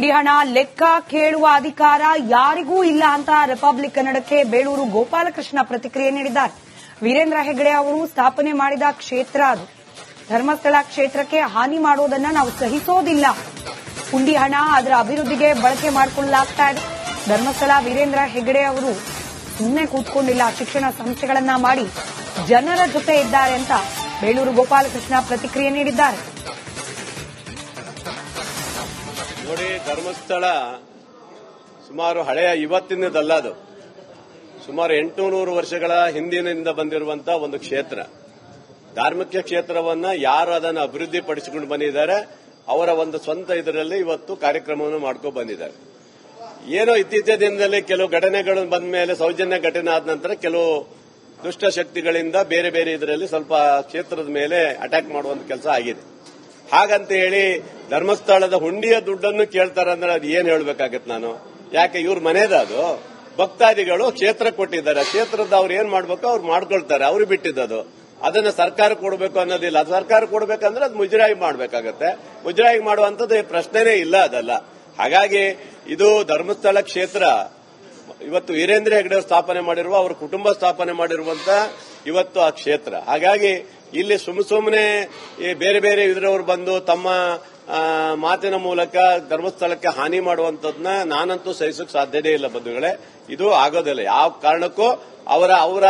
ಹುಂಡಿ ಹಣ ಲೆಕ್ಕ ಕೇಳುವ ಅಧಿಕಾರ ಯಾರಿಗೂ ಇಲ್ಲ ಅಂತ ರಿಪಬ್ಲಿಕ್ ಕನ್ನಡಕ್ಕೆ ಬೇಳೂರು ಗೋಪಾಲಕೃಷ್ಣ ಪ್ರತಿಕ್ರಿಯೆ ನೀಡಿದ್ದಾರೆ. ವೀರೇಂದ್ರ ಹೆಗಡೆ ಅವರು ಸ್ಥಾಪನೆ ಮಾಡಿದ ಕ್ಷೇತ್ರ ಅದು. ಧರ್ಮಸ್ಥಳ ಕ್ಷೇತ್ರಕ್ಕೆ ಹಾನಿ ಮಾಡೋದನ್ನ ನಾವು ಸಹಿಸೋದಿಲ್ಲ. ಹುಂಡಿ ಹಣ ಅದರ ಅಭಿವೃದ್ಧಿಗೆ ಬಳಕೆ ಮಾಡಿಕೊಳ್ಳಲಾಗ್ತಾ ಇದೆ. ಧರ್ಮಸ್ಥಳ ವೀರೇಂದ್ರ ಹೆಗಡೆ ಅವರು ಸುಮ್ಮನೆ ಕೂತ್ಕೊಂಡಿಲ್ಲ, ಶಿಕ್ಷಣ ಸಂಸ್ಥೆಗಳನ್ನ ಮಾಡಿ ಜನರ ಜೊತೆ ಇದ್ದಾರೆ ಅಂತ ಬೇಳೂರು ಗೋಪಾಲಕೃಷ್ಣ ಪ್ರತಿಕ್ರಿಯೆ ನೀಡಿದ್ದಾರೆ. ನೋಡಿ ಧರ್ಮಸ್ಥಳ ಸುಮಾರು ಹಳೆಯ ಇವತ್ತಿನದಲ್ಲ ಅದು. ಸುಮಾರು ಎಂಟುನೂರು ವರ್ಷಗಳ ಹಿಂದಿನಿಂದ ಬಂದಿರುವಂತಹ ಒಂದು ಕ್ಷೇತ್ರ. ಧಾರ್ಮಿಕ ಕ್ಷೇತ್ರವನ್ನ ಯಾರು ಅದನ್ನು ಅಭಿವೃದ್ಧಿ ಪಡಿಸಿಕೊಂಡು ಬಂದಿದ್ದಾರೆ, ಅವರ ಒಂದು ಸ್ವಂತ ಇದರಲ್ಲಿ ಇವತ್ತು ಕಾರ್ಯಕ್ರಮವನ್ನು ಮಾಡ್ಕೊಂಡು ಬಂದಿದ್ದಾರೆ. ಏನೋ ಇತ್ತೀಚಿನ ದಿನದಲ್ಲಿ ಕೆಲವು ಘಟನೆಗಳು ಬಂದ ಮೇಲೆ ಸೌಜನ್ಯ ಘಟನೆ ಆದ ನಂತರ ಕೆಲವು ದುಷ್ಟ ಶಕ್ತಿಗಳಿಂದ ಬೇರೆ ಬೇರೆ ಇದರಲ್ಲಿ ಸ್ವಲ್ಪ ಕ್ಷೇತ್ರದ ಮೇಲೆ ಅಟ್ಯಾಕ್ ಮಾಡುವಂತ ಕೆಲಸ ಆಗಿದೆ. ಹಾಗಂತ ಹೇಳಿ ಧರ್ಮಸ್ಥಳದ ಹುಂಡಿಯ ದುಡ್ಡನ್ನು ಕೇಳ್ತಾರೆ ಅಂದ್ರೆ ಅದು ಏನ್ ಹೇಳ್ಬೇಕಾಗತ್ತೆ ನಾನು? ಯಾಕೆ ಇವ್ರ ಮನೇದ ಅದು? ಭಕ್ತಾದಿಗಳು ಕ್ಷೇತ್ರ ಕೊಟ್ಟಿದ್ದಾರೆ. ಕ್ಷೇತ್ರದ ಅವ್ರು ಏನ್ ಮಾಡ್ಬೇಕು? ಅವ್ರು ಮಾಡ್ಕೊಳ್ತಾರೆ. ಅವ್ರು ಬಿಟ್ಟಿದ್ದದು. ಅದನ್ನ ಸರ್ಕಾರ ಕೊಡಬೇಕು ಅನ್ನೋದಿಲ್ಲ. ಸರ್ಕಾರ ಕೊಡಬೇಕಂದ್ರೆ ಅದು ಮುಜರಾಯಿ ಮಾಡಬೇಕಾಗತ್ತೆ. ಮುಜರಾಯಿ ಮಾಡುವಂತದ್ದು ಪ್ರಶ್ನೆನೇ ಇಲ್ಲ ಅದಲ್ಲ. ಹಾಗಾಗಿ ಇದು ಧರ್ಮಸ್ಥಳ ಕ್ಷೇತ್ರ ಇವತ್ತು ವೀರೇಂದ್ರ ಹೆಗ್ಡೆ ಸ್ಥಾಪನೆ ಮಾಡಿರುವ ಅವರ ಕುಟುಂಬ ಸ್ಥಾಪನೆ ಮಾಡಿರುವಂತ ಇವತ್ತು ಆ ಕ್ಷೇತ್ರ. ಹಾಗಾಗಿ ಇಲ್ಲಿ ಸುಮ್ ಸುಮ್ಮನೆ ಬೇರೆ ಬೇರೆ ಇದರವರು ಬಂದು ತಮ್ಮ ಮಾತಿನ ಮೂಲಕ ಧರ್ಮಸ್ಥಳಕ್ಕೆ ಹಾನಿ ಮಾಡುವಂತದ್ನ ನಾನಂತೂ ಸಹಿಸೋಕೆ ಸಾಧ್ಯತೆ ಇಲ್ಲ ಬಂಧುಗಳೇ. ಇದು ಆಗೋದಿಲ್ಲ. ಯಾವ ಕಾರಣಕ್ಕೂ ಅವರ ಅವರ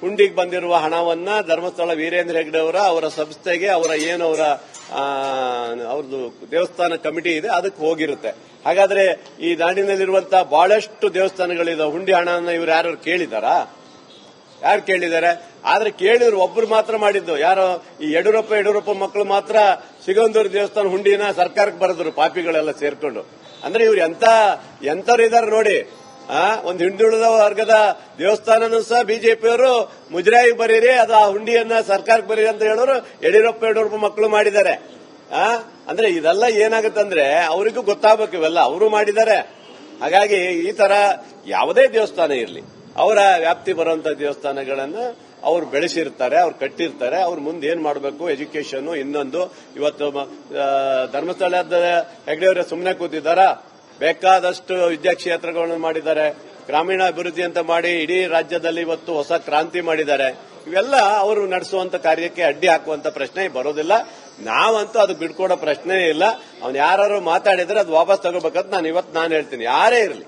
ಹುಂಡಿಗೆ ಬಂದಿರುವ ಹಣವನ್ನ ಧರ್ಮಸ್ಥಳ ವೀರೇಂದ್ರ ಹೆಗ್ಡೆ ಅವರ ಅವರ ಸಂಸ್ಥೆಗೆ ಅವರ ಏನು ಅವರ ಆ, ಅವ್ರದ್ದು ದೇವಸ್ಥಾನ ಕಮಿಟಿ ಇದೆ, ಅದಕ್ಕೆ ಹೋಗಿರುತ್ತೆ. ಹಾಗಾದ್ರೆ ಈ ನಾಡಿನಲ್ಲಿರುವಂತಹ ಬಹಳಷ್ಟು ದೇವಸ್ಥಾನಗಳಿದೆ ಹುಂಡಿ ಹಣನ ಇವ್ರು ಯಾರು ಕೇಳಿದಾರಾ? ಯಾರು ಕೇಳಿದ್ದಾರೆ ಆದ್ರೆ ಕೇಳಿದ್ರು, ಒಬ್ರು ಮಾತ್ರ ಮಾಡಿದ್ದು. ಯಾರೋ, ಈ ಯಡಿಯೂರಪ್ಪ ಯಡಿಯೂರಪ್ಪ ಮಕ್ಕಳು ಮಾತ್ರ ಸಿಗಂದೂರು ದೇವಸ್ಥಾನ ಹುಂಡಿನ ಸರ್ಕಾರಕ್ಕೆ ಬರೆದ್ರು, ಪಾಪಿಗಳೆಲ್ಲ ಸೇರ್ಕೊಂಡು. ಅಂದ್ರೆ ಇವ್ರು ಎಂತ ಎಂತವ್ರು ಇದಾರೆ ನೋಡಿ ಆ, ಒಂದು ಹಿಂದುಳಿದ ವರ್ಗದ ದೇವಸ್ಥಾನನೂ ಸಹ ಬಿಜೆಪಿಯವರು ಮುಜರಾಯಿ ಬರೀರಿ, ಅದು ಆ ಹುಂಡಿಯನ್ನ ಸರ್ಕಾರಕ್ಕೆ ಬರೀರಿ ಅಂತ ಹೇಳೋರು ಯಡಿಯೂರಪ್ಪ ಯಡಿಯೂರಪ್ಪ ಮಕ್ಕಳು ಮಾಡಿದ್ದಾರೆ. ಆ, ಅಂದ್ರೆ ಇದೆಲ್ಲ ಏನಾಗುತ್ತಂದ್ರೆ ಅವರಿಗೂ ಗೊತ್ತಾಗಬೇಕು ಇವೆಲ್ಲ. ಅವರು ಮಾಡಿದ್ದಾರೆ. ಹಾಗಾಗಿ ಈ ತರ ಯಾವುದೇ ದೇವಸ್ಥಾನ ಇರಲಿ, ಅವರ ವ್ಯಾಪ್ತಿ ಬರುವಂತ ದೇವಸ್ಥಾನಗಳನ್ನ ಅವ್ರು ಬೆಳೆಸಿರ್ತಾರೆ, ಅವ್ರು ಕಟ್ಟಿರ್ತಾರೆ, ಅವ್ರ ಮುಂದೆ ಏನ್ ಮಾಡಬೇಕು ಎಜುಕೇಶನ್ ಇನ್ನೊಂದು, ಇವತ್ತು ಧರ್ಮಸ್ಥಳದ ಹೆಗ್ಡೆಯವರೇ ಸುಮ್ಮನೆ ಕೂತಿದ್ದಾರಾ? ಬೇಕಾದಷ್ಟು ವಿದ್ಯಾಕ್ಷೇತ್ರಗಳನ್ನು ಮಾಡಿದ್ದಾರೆ. ಗ್ರಾಮೀಣ ಅಭಿವೃದ್ಧಿ ಅಂತ ಮಾಡಿ ಇಡೀ ರಾಜ್ಯದಲ್ಲಿ ಇವತ್ತು ಹೊಸ ಕ್ರಾಂತಿ ಮಾಡಿದ್ದಾರೆ. ಇವೆಲ್ಲ ಅವರು ನಡೆಸುವಂತ ಕಾರ್ಯಕ್ಕೆ ಅಡ್ಡಿ ಹಾಕುವಂತ ಪ್ರಶ್ನೆ ಬರೋದಿಲ್ಲ. ನಾವಂತೂ ಅದು ಬಿಡ್ಕೊಡೋ ಪ್ರಶ್ನೆ ಇಲ್ಲ. ಅವ್ನು ಯಾರು ಮಾತಾಡಿದ್ರೆ ಅದು ವಾಪಸ್ ತಗೋಬೇಕಂತ ನಾನು ಇವತ್ತು ನಾನು ಹೇಳ್ತೀನಿ. ಯಾರೇ ಇರಲಿ.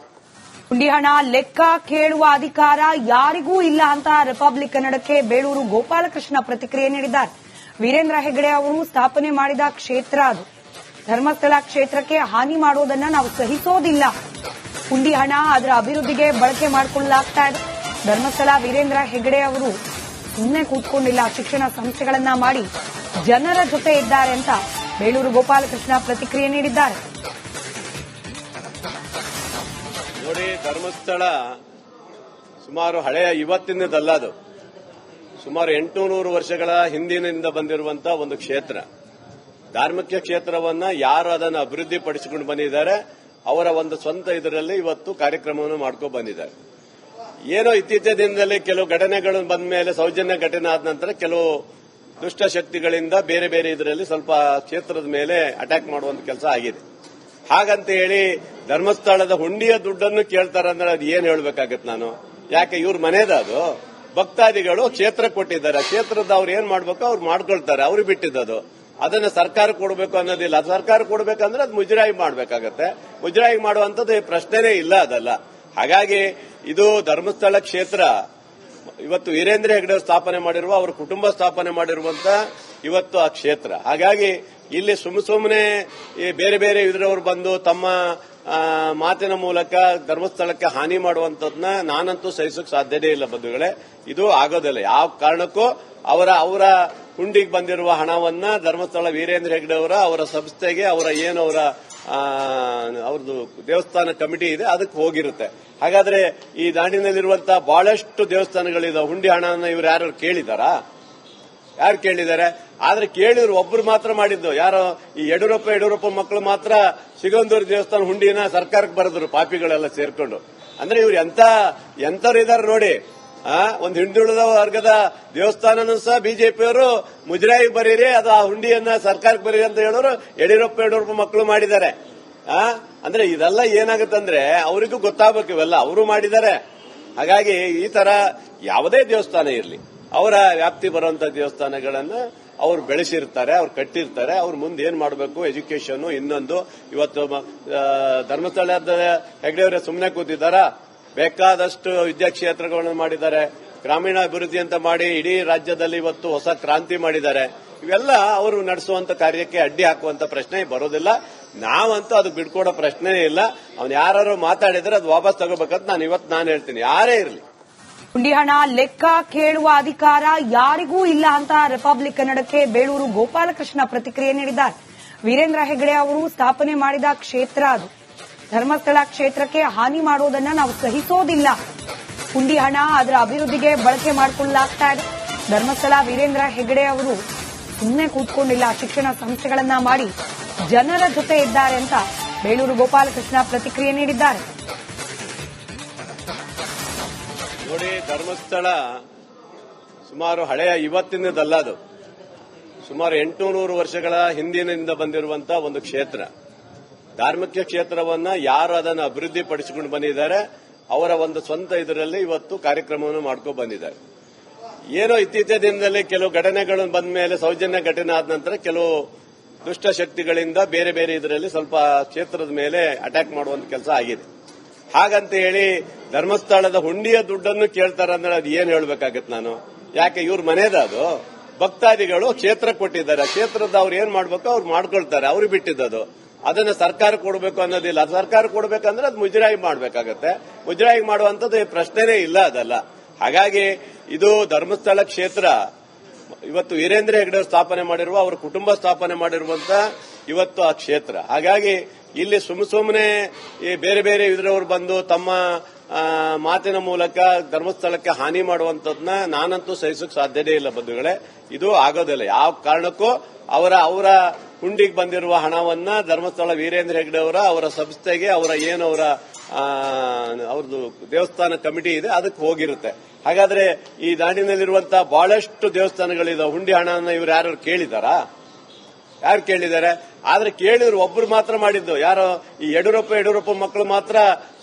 ಹುಂಡಿ ಹಣ ಲೆಕ್ಕ ಕೇಳುವ ಅಧಿಕಾರ ಯಾರಿಗೂ ಇಲ್ಲ ಅಂತ ರಿಪಬ್ಲಿಕ್ ಕನ್ನಡಕ್ಕೆ ಬೇಳೂರು ಗೋಪಾಲಕೃಷ್ಣ ಪ್ರತಿಕ್ರಿಯೆ ನೀಡಿದ್ದಾರೆ. ವೀರೇಂದ್ರ ಹೆಗಡೆ ಅವರು ಸ್ಥಾಪನೆ ಮಾಡಿದ ಕ್ಷೇತ್ರ ಅದು. ಧರ್ಮಸ್ಥಳ ಕ್ಷೇತ್ರಕ್ಕೆ ಹಾನಿ ಮಾಡೋದನ್ನ ನಾವು ಸಹಿಸೋದಿಲ್ಲ. ಹುಂಡಿ ಹಣ ಅದರ ಅಭಿವೃದ್ಧಿಗೆ ಬಳಕೆ ಮಾಡಿಕೊಳ್ಳಲಾಗ್ತಾ ಇದೆ. ಧರ್ಮಸ್ಥಳ ವೀರೇಂದ್ರ ಹೆಗ್ಡೆ ಅವರು ಸುಮ್ಮನೆ ಕೂತ್ಕೊಂಡಿಲ್ಲ. ಶಿಕ್ಷಣ ಸಂಸ್ಥೆಗಳನ್ನ ಮಾಡಿ ಜನರ ಜೊತೆ ಇದ್ದಾರೆ ಅಂತ ಬೇಲೂರು ಗೋಪಾಲಕೃಷ್ಣ ಪ್ರತಿಕ್ರಿಯೆ ನೀಡಿದ್ದಾರೆ. ನೋಡಿ, ಧರ್ಮಸ್ಥಳ ಸುಮಾರು ಹಳೆಯ ಇವತ್ತಿನದಲ್ಲ ಅದು. ಸುಮಾರು ಎಂಟುನೂರು ವರ್ಷಗಳ ಹಿಂದಿನಿಂದ ಬಂದಿರುವಂತಹ ಒಂದು ಕ್ಷೇತ್ರ. ಧಾರ್ಮಿಕ ಕ್ಷೇತ್ರವನ್ನ ಯಾರು ಅದನ್ನು ಅಭಿವೃದ್ಧಿ ಪಡಿಸಿಕೊಂಡು ಬಂದಿದ್ದಾರೆ, ಅವರ ಒಂದು ಸ್ವಂತ ಇದರಲ್ಲಿ ಇವತ್ತು ಕಾರ್ಯಕ್ರಮವನ್ನು ಮಾಡ್ಕೊಂಡು ಬಂದಿದ್ದಾರೆ. ಏನೋ ಇತ್ತೀಚಿನ ದಿನದಲ್ಲಿ ಕೆಲವು ಘಟನೆಗಳು ಬಂದ ಮೇಲೆ ಸೌಜನ್ಯ ಘಟನೆ ಆದ ನಂತರ ಕೆಲವು ದುಷ್ಟ ಶಕ್ತಿಗಳಿಂದ ಬೇರೆ ಬೇರೆ ಇದರಲ್ಲಿ ಸ್ವಲ್ಪ ಕ್ಷೇತ್ರದ ಮೇಲೆ ಅಟ್ಯಾಕ್ ಮಾಡುವಂತ ಕೆಲಸ ಆಗಿದೆ. ಹಾಗಂತ ಹೇಳಿ ಧರ್ಮಸ್ಥಳದ ಹುಂಡಿಯ ದುಡ್ಡನ್ನು ಕೇಳ್ತಾರೆ ಅಂದ್ರೆ ಅದು ಏನ್ ಹೇಳಬೇಕಾಗತ್ತೆ ನಾನು? ಯಾಕೆ ಇವ್ರ ಮನೇದ ಭಕ್ತಾದಿಗಳು ಕ್ಷೇತ್ರ ಕೊಟ್ಟಿದ್ದಾರೆ, ಕ್ಷೇತ್ರದ ಅವ್ರು ಏನ್ ಮಾಡ್ಬೇಕು, ಅವ್ರು ಮಾಡ್ಕೊಳ್ತಾರೆ, ಅವ್ರು ಬಿಟ್ಟಿದ್ದದು. ಅದನ್ನ ಸರ್ಕಾರ ಕೊಡಬೇಕು ಅನ್ನೋದಿಲ್ಲ. ಅದು ಸರ್ಕಾರ ಕೊಡಬೇಕಂದ್ರೆ ಅದು ಮುಜರಾಯಿ ಮಾಡಬೇಕಾಗತ್ತೆ. ಮುಜರಾಯಿ ಮಾಡುವಂತದ್ದು ಪ್ರಶ್ನೆನೇ ಇಲ್ಲ ಅದಲ್ಲ. ಹಾಗಾಗಿ ಇದು ಧರ್ಮಸ್ಥಳ ಕ್ಷೇತ್ರ, ಇವತ್ತು ವೀರೇಂದ್ರ ಹೆಗ್ಡೆ ಸ್ಥಾಪನೆ ಮಾಡಿರುವ, ಅವರ ಕುಟುಂಬ ಸ್ಥಾಪನೆ ಮಾಡಿರುವಂತ ಇವತ್ತು ಆ ಕ್ಷೇತ್ರ. ಹಾಗಾಗಿ ಇಲ್ಲಿ ಸುಮ್ ಸುಮ್ಮನೆ ಬೇರೆ ಬೇರೆ ಇದರವರು ಬಂದು ತಮ್ಮ ಮಾತಿನ ಮೂಲಕ ಧರ್ಮಸ್ಥಳಕ್ಕೆ ಹಾನಿ ಮಾಡುವಂತದ್ನ ನಾನಂತೂ ಸಹಿಸೋಕೆ ಸಾಧ್ಯನೇ ಇಲ್ಲ ಬಂಧುಗಳೇ. ಇದು ಆಗೋದಿಲ್ಲ. ಯಾವ ಕಾರಣಕ್ಕೂ ಅವರ ಅವರ ಹುಂಡಿಗೆ ಬಂದಿರುವ ಹಣವನ್ನ ಧರ್ಮಸ್ಥಳ ವೀರೇಂದ್ರ ಹೆಗ್ಡೆ ಅವರ ಅವರ ಸಂಸ್ಥೆಗೆ, ಅವರ ಏನು ಅವರ ಅವ್ರದ್ದು ದೇವಸ್ಥಾನ ಕಮಿಟಿ ಇದೆ, ಅದಕ್ಕೆ ಹೋಗಿರುತ್ತೆ. ಹಾಗಾದ್ರೆ ಈ ನಾಡಿನಲ್ಲಿರುವಂತಹ ಬಹಳಷ್ಟು ದೇವಸ್ಥಾನಗಳಿದೆ ಹುಂಡಿ ಹಣವನ್ನು ಇವ್ರು ಯಾರು ಕೇಳಿದಾರಾ? ಯಾರು ಕೇಳಿದ್ದಾರೆ ಆದ್ರೆ ಕೇಳಿದ್ರು, ಒಬ್ರು ಮಾತ್ರ ಮಾಡಿದ್ದು. ಯಾರೋ, ಈ ಯಡಿಯೂರಪ್ಪ ಯಡಿಯೂರಪ್ಪ ಮಕ್ಕಳು ಮಾತ್ರ ಸಿಗಂದೂರು ದೇವಸ್ಥಾನ ಹುಂಡಿನ ಸರ್ಕಾರಕ್ಕೆ ಬರೆದ್ರು, ಪಾಪಿಗಳೆಲ್ಲ ಸೇರ್ಕೊಂಡು. ಅಂದ್ರೆ ಇವ್ರು ಎಂತ, ಎಂತವ್ರು ಇದಾರೆ ನೋಡಿ ಆ, ಒಂದು ಹಿಂದುಳಿದ ವರ್ಗದ ದೇವಸ್ಥಾನನೂ ಸಹ ಬಿಜೆಪಿಯವರು ಮುಜರಾಯಿ ಬರೀರಿ, ಅದು ಆ ಹುಂಡಿಯನ್ನ ಸರ್ಕಾರಕ್ಕೆ ಬರೀರಿ ಅಂತ ಹೇಳೋರು ಯಡಿಯೂರಪ್ಪ ಯಡಿಯೂರಪ್ಪ ಮಕ್ಕಳು ಮಾಡಿದ್ದಾರೆ. ಆ, ಅಂದ್ರೆ ಇದೆಲ್ಲ ಏನಾಗುತ್ತಂದ್ರೆ ಅವರಿಗೂ ಗೊತ್ತಾಗಬೇಕು ಇವೆಲ್ಲ. ಅವರು ಮಾಡಿದ್ದಾರೆ. ಹಾಗಾಗಿ ಈ ತರ ಯಾವುದೇ ದೇವಸ್ಥಾನ ಇರಲಿ, ಅವರ ವ್ಯಾಪ್ತಿ ಬರುವಂತ ದೇವಸ್ಥಾನಗಳನ್ನ ಅವ್ರು ಬೆಳೆಸಿರ್ತಾರೆ, ಅವ್ರು ಕಟ್ಟಿರ್ತಾರೆ, ಅವ್ರ ಮುಂದೆ ಏನ್ ಮಾಡಬೇಕು ಎಜುಕೇಶನ್ ಇನ್ನೊಂದು, ಇವತ್ತು ಧರ್ಮಸ್ಥಳದ ಹೆಗ್ಡೆಯವರೇ ಸುಮ್ಮನೆ ಕೂತಿದ್ದಾರಾ? ಬೇಕಾದಷ್ಟು ವಿದ್ಯಾಕ್ಷೇತ್ರಗಳನ್ನು ಮಾಡಿದ್ದಾರೆ. ಗ್ರಾಮೀಣ ಅಭಿವೃದ್ಧಿ ಅಂತ ಮಾಡಿ ಇಡೀ ರಾಜ್ಯದಲ್ಲಿ ಇವತ್ತು ಹೊಸ ಕ್ರಾಂತಿ ಮಾಡಿದ್ದಾರೆ. ಇವೆಲ್ಲ ಅವರು ನಡೆಸುವಂತ ಕಾರ್ಯಕ್ಕೆ ಅಡ್ಡಿ ಹಾಕುವಂತ ಪ್ರಶ್ನೆ ಬರೋದಿಲ್ಲ. ನಾವಂತೂ ಅದು ಬಿಡ್ಕೊಡೋ ಪ್ರಶ್ನೆ ಇಲ್ಲ. ಅವ್ನು ಯಾರು ಮಾತಾಡಿದ್ರೆ ಅದು ವಾಪಸ್ ತಗೋಬೇಕಂತ ನಾನು ಇವತ್ತು ನಾನು ಹೇಳ್ತೀನಿ. ಯಾರೇ ಇರಲಿ. ಹುಂಡಿ ಹಣ ಲೆಕ್ಕ ಕೇಳುವ ಅಧಿಕಾರ ಯಾರಿಗೂ ಇಲ್ಲ ಅಂತ ರಿಪಬ್ಲಿಕ್ ಕನ್ನಡಕ್ಕೆ ಬೇಳೂರು ಗೋಪಾಲಕೃಷ್ಣ ಪ್ರತಿಕ್ರಿಯೆ ನೀಡಿದ್ದಾರೆ. ವೀರೇಂದ್ರ ಹೆಗಡೆ ಅವರು ಸ್ಥಾಪನೆ ಮಾಡಿದ ಕ್ಷೇತ್ರ ಅದು. ಧರ್ಮಸ್ಥಳ ಕ್ಷೇತ್ರಕ್ಕೆ ಹಾನಿ ಮಾಡೋದನ್ನ ನಾವು ಸಹಿಸೋದಿಲ್ಲ. ಹುಂಡಿ ಹಣ ಅದರ ಅಭಿವೃದ್ಧಿಗೆ ಬಳಕೆ ಮಾಡಿಕೊಳ್ಳಲಾಗ್ತಾ ಇದೆ. ಧರ್ಮಸ್ಥಳ ವೀರೇಂದ್ರ ಹೆಗಡೆ ಅವರು ಸುಮ್ಮನೆ ಕೂತ್ಕೊಂಡಿಲ್ಲ, ಶಿಕ್ಷಣ ಸಂಸ್ಥೆಗಳನ್ನ ಮಾಡಿ ಜನರ ಜೊತೆ ಇದ್ದಾರೆ ಅಂತ ಬೇಲೂರು ಗೋಪಾಲಕೃಷ್ಣ ಪ್ರತಿಕ್ರಿಯೆ ನೀಡಿದ್ದಾರೆ. ನೋಡಿ, ಧರ್ಮಸ್ಥಳ ಸುಮಾರು ಹಳೆಯ ಇವತ್ತಿನದಲ್ಲ ಅದು. ಸುಮಾರು ಎಂಟುನೂರು ವರ್ಷಗಳ ಹಿಂದಿನಿಂದ ಬಂದಿರುವಂತಹ ಒಂದು ಕ್ಷೇತ್ರ. ಧಾರ್ಮಿಕ ಕ್ಷೇತ್ರವನ್ನ ಯಾರು ಅದನ್ನು ಅಭಿವೃದ್ಧಿ ಪಡಿಸಿಕೊಂಡು ಬಂದಿದ್ದಾರೆ, ಅವರ ಒಂದು ಸ್ವಂತ ಇದರಲ್ಲಿ ಇವತ್ತು ಕಾರ್ಯಕ್ರಮವನ್ನು ಮಾಡ್ಕೊಂಡು ಬಂದಿದ್ದಾರೆ. ಏನೋ ಇತ್ತೀಚಿನ ದಿನದಲ್ಲಿ ಕೆಲವು ಘಟನೆಗಳು ಬಂದ ಮೇಲೆ ಸೌಜನ್ಯ ಘಟನೆ ಆದ ನಂತರ ಕೆಲವು ದುಷ್ಟ ಶಕ್ತಿಗಳಿಂದ ಬೇರೆ ಬೇರೆ ಇದರಲ್ಲಿ ಸ್ವಲ್ಪ ಕ್ಷೇತ್ರದ ಮೇಲೆ ಅಟ್ಯಾಕ್ ಮಾಡುವಂತ ಕೆಲಸ ಆಗಿದೆ. ಹಾಗಂತ ಹೇಳಿ ಧರ್ಮಸ್ಥಳದ ಹುಂಡಿಯ ದುಡ್ಡನ್ನು ಕೇಳ್ತಾರ ಅಂದ್ರೆ ಅದು ಏನ್ ಹೇಳಬೇಕಾಗತ್ತೆ ನಾನು? ಯಾಕೆ ಇವ್ರ ಮನೆಯದ ಅದು? ಭಕ್ತಾದಿಗಳು ಕ್ಷೇತ್ರ ಕೊಟ್ಟಿದ್ದಾರೆ. ಕ್ಷೇತ್ರದ ಅವ್ರು ಏನ್ ಮಾಡ್ಬೇಕು ಅವ್ರು ಮಾಡ್ಕೊಳ್ತಾರೆ. ಅವ್ರು ಬಿಟ್ಟಿದ್ದದು. ಅದನ್ನ ಸರ್ಕಾರ ಕೊಡಬೇಕು ಅನ್ನೋದಿಲ್ಲ. ಸರ್ಕಾರ ಕೊಡಬೇಕಂದ್ರೆ ಅದು ಮುಜರಾಯಿ ಮಾಡಬೇಕಾಗತ್ತೆ. ಮುಜರಾಯಿ ಮಾಡುವಂತದ್ದು ಪ್ರಶ್ನೆನೇ ಇಲ್ಲ ಅದಲ್ಲ. ಹಾಗಾಗಿ ಇದು ಧರ್ಮಸ್ಥಳ ಕ್ಷೇತ್ರ. ಇವತ್ತು ವೀರೇಂದ್ರ ಹೆಗ್ಡೆ ಸ್ಥಾಪನೆ ಮಾಡಿರುವ, ಅವರ ಕುಟುಂಬ ಸ್ಥಾಪನೆ ಮಾಡಿರುವಂತ ಇವತ್ತು ಆ ಕ್ಷೇತ್ರ. ಹಾಗಾಗಿ ಇಲ್ಲಿ ಸುಮ್ ಸುಮ್ಮನೆ ಈ ಬೇರೆ ಬೇರೆ ಇದರವರು ಬಂದು ತಮ್ಮ ಮಾತಿನ ಮೂಲಕ ಧರ್ಮಸ್ಥಳಕ್ಕೆ ಹಾನಿ ಮಾಡುವಂತದ್ನ ನಾನಂತೂ ಸಹಿಸೋಕೆ ಸಾಧ್ಯನೇ ಇಲ್ಲ ಬಂಧುಗಳೇ. ಇದು ಆಗೋದಿಲ್ಲ. ಯಾವ ಕಾರಣಕ್ಕೂ ಅವರ ಅವರ ಹುಂಡಿಗೆ ಬಂದಿರುವ ಹಣವನ್ನ ಧರ್ಮಸ್ಥಳ ವೀರೇಂದ್ರ ಹೆಗ್ಡೆ ಅವರ ಅವರ ಸಂಸ್ಥೆಗೆ, ಅವರ ಏನು ಅವರ ಅವ್ರದ್ದು ದೇವಸ್ಥಾನ ಕಮಿಟಿ ಇದೆ, ಅದಕ್ಕೆ ಹೋಗಿರುತ್ತೆ. ಹಾಗಾದ್ರೆ ಈ ನಾಡಿನಲ್ಲಿರುವಂತಹ ಬಹಳಷ್ಟು ದೇವಸ್ಥಾನಗಳಿದಾವೆ. ಹುಂಡಿ ಹಣನ ಇವ್ರು ಯಾರು ಕೇಳಿದಾರಾ? ಯಾರು ಕೇಳಿದ್ದಾರೆ ಆದ್ರೆ ಕೇಳಿದ್ರು, ಒಬ್ರು ಮಾತ್ರ ಮಾಡಿದ್ದು. ಯಾರೋ, ಈ ಯಡಿಯೂರಪ್ಪ ಯಡಿಯೂರಪ್ಪ ಮಕ್ಕಳು ಮಾತ್ರ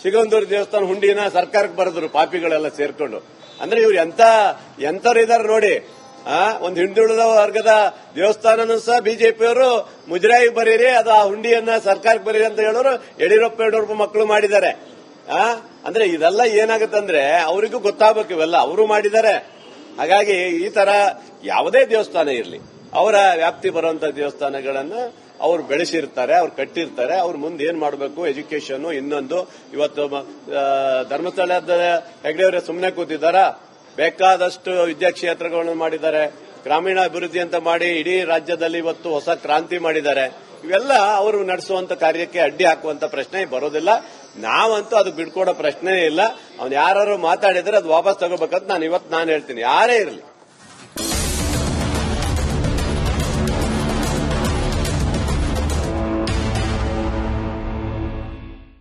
ಸಿಗಂದೂರು ದೇವಸ್ಥಾನ ಹುಂಡಿನ ಸರ್ಕಾರಕ್ಕೆ ಬರೆದ್ರು, ಪಾಪಿಗಳೆಲ್ಲ ಸೇರ್ಕೊಂಡು. ಅಂದ್ರೆ ಇವ್ರು ಎಂತ ಎಂತರಿದಾರೆ ನೋಡಿ. ಆ ಒಂದು ಹಿಂದುಳಿದ ವರ್ಗದ ದೇವಸ್ಥಾನನೂ ಸಹ ಬಿಜೆಪಿಯವರು ಮುಜರಾಯಿ ಬರೀರಿ ಅದು ಆ ಹುಂಡಿಯನ್ನ ಸರ್ಕಾರಕ್ಕೆ ಬರೀರಿ ಅಂತ ಹೇಳೋರು ಯಡಿಯೂರಪ್ಪ ಯಡಿಯೂರಪ್ಪ ಮಕ್ಕಳು ಮಾಡಿದ್ದಾರೆ. ಆ ಅಂದ್ರೆ ಇದೆಲ್ಲ ಏನಾಗುತ್ತಂದ್ರೆ ಅವರಿಗೂ ಗೊತ್ತಾಗಬೇಕು ಇವೆಲ್ಲ. ಅವರು ಮಾಡಿದ್ದಾರೆ. ಹಾಗಾಗಿ ಈ ತರ ಯಾವುದೇ ದೇವಸ್ಥಾನ ಇರಲಿ ಅವರ ವ್ಯಾಪ್ತಿ ಬರುವಂತ ದೇವಸ್ಥಾನಗಳನ್ನ ಅವ್ರು ಬೆಳೆಸಿರ್ತಾರೆ ಅವ್ರು ಕಟ್ಟಿರ್ತಾರೆ ಅವ್ರ ಮುಂದೆ ಏನ್ ಮಾಡಬೇಕು ಎಜುಕೇಶನ್ ಇನ್ನೊಂದು ಇವತ್ತು ಆ, ಧರ್ಮಸ್ಥಳದ ಹೆಗ್ಡೆಯವರೇ ಸುಮ್ಮನೆ ಕೂತಿದ್ದಾರಾ? ಬೇಕಾದಷ್ಟು ವಿದ್ಯಾಕ್ಷೇತ್ರಗಳನ್ನು ಮಾಡಿದ್ದಾರೆ. ಗ್ರಾಮೀಣ ಅಭಿವೃದ್ಧಿ ಅಂತ ಮಾಡಿ ಇಡೀ ರಾಜ್ಯದಲ್ಲಿ ಇವತ್ತು ಹೊಸ ಕ್ರಾಂತಿ ಮಾಡಿದ್ದಾರೆ. ಇವೆಲ್ಲ ಅವರು ನಡೆಸುವಂತ ಕಾರ್ಯಕ್ಕೆ ಅಡ್ಡಿ ಹಾಕುವಂತ ಪ್ರಶ್ನೆ ಬರೋದಿಲ್ಲ. ನಾವಂತೂ ಅದು ಬಿಡ್ಕೊಡೋ ಪ್ರಶ್ನೆ ಇಲ್ಲ. ಅವ್ನು ಯಾರು ಮಾತಾಡಿದ್ರೆ ಅದು ವಾಪಸ್ ತಗೋಬೇಕಂತ ನಾನು ಇವತ್ತು ನಾನು ಹೇಳ್ತೀನಿ. ಯಾರೇ ಇರಲಿ.